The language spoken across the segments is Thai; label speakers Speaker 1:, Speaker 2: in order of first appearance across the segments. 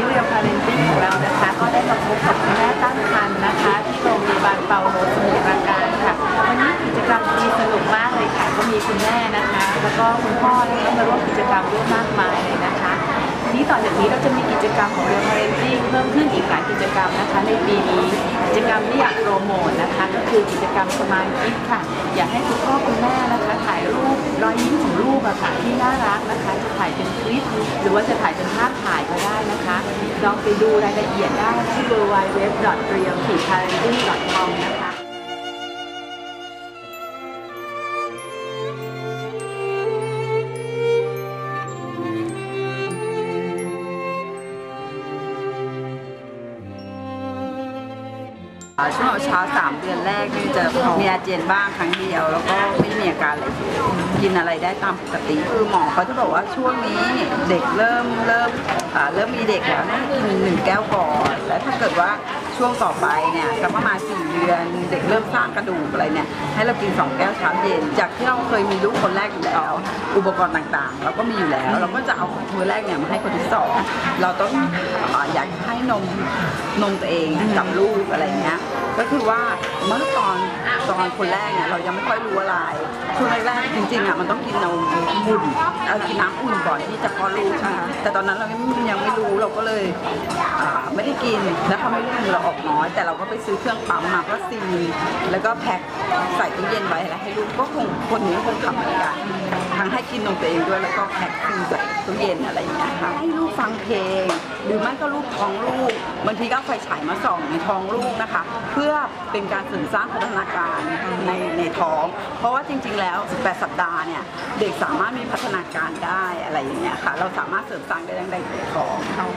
Speaker 1: นี้เรียวพาเรนติ้งของเรานะคะ ก็ได้มาพบกับคุณแม่ตั้งครรภ์นะคะ ที่โรงพยาบาลเปาโลสมุทรปราการค่ะ วันนี้กิจกรรมดีสนุกมากเลยค่ะ ก็มีคุณแม่นะคะ แล้วก็คุณพ่อนะคะมาร่วมกิจกรรมด้วยมากมายเลยนะคะทีนี้ต่อจากนี้เราจะมีกิจกรรมของเรียวพาเรนติ้งเพิ่มขึ้นอีกหลายกิจกรรมนะคะ ในปีนี้กิจกรรมที่อยากโปรโมทนะคะ ก็คือกิจกรรมสมายคิดค่ะ อยากให้คุณพ่อคุณแม่นะคะ ถ่ายรูปรอยยิ้มของลูกอะค่ะที่น่ารักนะคะ ถ่ายเป็นคลิป หรือว่าจะถ่ายเป็นภาพถ่ายก็ได้นะคะ ลองไปดูรายละเอียดได้ที่ www.real-parenting.com นะคะ
Speaker 2: ช่วงเช้าสามเดือนแรกนี่จะมีอาเจียนบ้างครั้งเดียว แล้วก็ไม่มีอาการอะไรกินอะไรได้ตามปกติคือหมอเขาจะบอกว่าช่วงนี้เด็กเริ่มเริ่มเริ่มมีเด็กแล้วให้กินหนึ่งแก้วก่อนแล้วถ้าเกิดว่า ช่วงต่อไปเนี่ยสักประมาณสี่เดือนเด็กเริ่มสร้างกระดูกอะไรเนี่ยให้เรากินสองแก้วเช้าเย็น จากที่เราเคยมีลูกคนแรกอยู่แล้ว อุปกรณ์ต่างๆ เราก็มีอยู่แล้ว เราก็จะเอามือแรกเนี่ยมาให้คนที่สองเราต้องออยากให้นมนมตัวเองกับลูกอะไรเงี้ย ก็คือว่าเมื่อตอนตอนคนแรกเนี่ยเรายังไม่ค่อยรู้อะไรช่วงแรกๆจริงๆอะมันต้องกินนมอุ่นเอากินน้ำอุ่นก่อนที่จะคลอดลูกใช่ไหมคะแต่ตอนนั้นเรายังไม่รู้เราก็เลยไม่ได้กินแล้วเขาไม่รู้เราออกน้อย แต่เราก็ไปซื้อเครื่องปั๊มมาก็ซีนแล้วก็แพ็คใส่ตู้เย็นไว้แล้วให้ลูกก็คงคนนี้คงทำเหมือนกันทั้งให้กินนมตัวเองด้วยแล้วก็แพ็คซีนใส่ตู้เย็นอะไรอย่างเงี้ยค่ะให้ลูกฟังเพลง รือไม่ก็รูปท้องลูกบางทีก็เอาไฟฉายมาส่องในท้องลูกนะคะ เพื่อเป็นการเสริมสร้างพัฒนาการในในท้อง เพราะว่าจริง ๆ แล้ว 18 สัปดาห์เนี่ยเด็กสามารถมีพัฒนาการได้อะไรอย่างเงี้ยค่ะ เราสามารถเสริมสร้างได้ตั้งแต่ในท้องเขา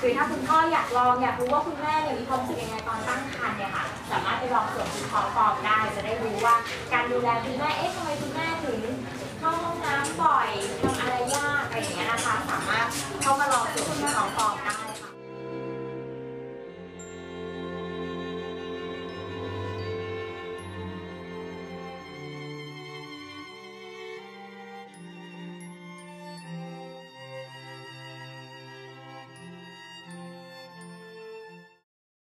Speaker 3: หรือ
Speaker 4: ถ้าคุณพ่ออยากลองอยากรู้ว่าคุณแม่เนี่ยมีความรู้สึกยังไงตอนตั้งครรภ์เนี่ยค่ะ สามารถไปลองสวมชุดคอฟอร์มได้จะได้รู้ว่าการดูแลคุณแม่เอ๊ะทำไมคุณแม่